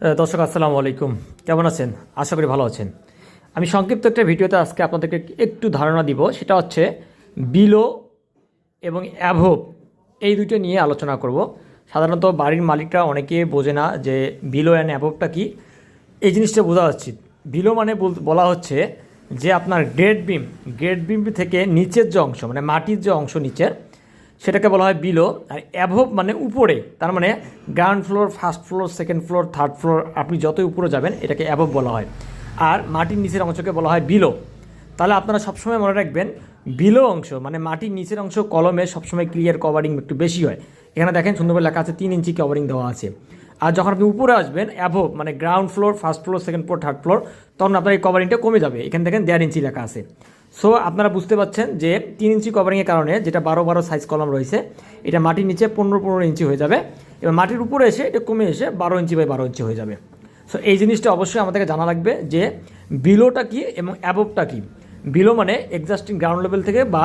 দর্শক, আসসালামু আলাইকুম। কেমন আছেন? আশা করি ভালো আছেন। আমি সংক্ষিপ্ত একটা ভিডিওতে আজকে আপনাদেরকে একটু ধারণা দিব, সেটা হচ্ছে বিলো এবং অ্যাভোভ, এই দুটো নিয়ে আলোচনা করব। সাধারণত বাড়ির মালিকরা অনেকে বোঝে না যে বিলো অ্যান্ড অ্যাভোভটা কি। এই জিনিসটা বোঝা উচিত। বিলো মানে বল- হচ্ছে যে আপনার গ্রেড বিম গ্রেট বিম থেকে নিচের যে অংশ মানে মাটির যে অংশ নিচের সেটাকে বলা হয় বিলো আর অ্যাভোভ মানে উপরে, তার মানে ground floor first floor second floor third floor আপনি যতই উপরে যাবেন, এটাকে অ্যাভোভ বলা হয়। আর মাটির নিচের অংশকে বলা হয় বিলো তাহলে আপনারা সবসময় মনে রাখবেন বিলো অংশ মানে মাটির নিচের অংশ কলমে সবসময় ক্লিয়ার কভারিং একটু বেশি হয়। এখানে দেখেন সুন্দরভাবে লেখা আছে, তিন ইঞ্চি কভারিং দেওয়া আছে। আর যখন আপনি উপরে আসবেন অ্যাভোভ মানে ground floor first floor second floor third floor তখন আপনার এই কভারিংটা কমে যাবে। এখানে দেখেন দেড় ইঞ্চি লেখা আছে। সো আপনারা বুঝতে পারছেন যে তিন ইঞ্চি কভারিংয়ের কারণে যেটা বারো বারো সাইজ কলম রয়েছে, এটা মাটির নিচে পনেরো পনেরো ইঞ্চি হয়ে যাবে। এবার মাটির উপরে এসে এটা কমে এসে বারো ইঞ্চি বাই বারো ইঞ্চি হয়ে যাবে। সো এই জিনিসটা অবশ্যই আমাদেরকে জানা লাগবে যে বিলোটা কি এবং অ্যাবভটা কি। বিলো মানে এক্সাস্টিং গ্রাউন্ড লেভেল থেকে বা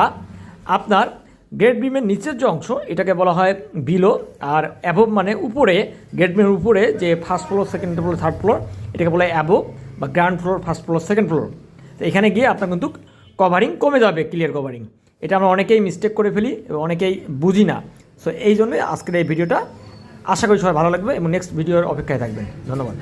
আপনার গ্রেড বিমের নিচের যে অংশ, এটাকে বলা হয় বিলো আর অ্যাবোভ মানে উপরে গ্রেড বিমের উপরে যে first floor second floor third floor এটাকে বলা হয় অ্যাবোভ বা ground floor first floor second floor তো এখানে গিয়ে আপনার কিন্তু কভারিং কমে যাবে ক্লিয়ার কভারিং এটা আমরা অনেকেই মিস্টেক করে ফেলি এবং অনেকেই বুঝি না। সো এই জন্যই আজকের এই ভিডিওটা আশা করি সবাই ভালো লাগবে এবং নেক্সট ভিডিওর অপেক্ষায় থাকবেন। ধন্যবাদ।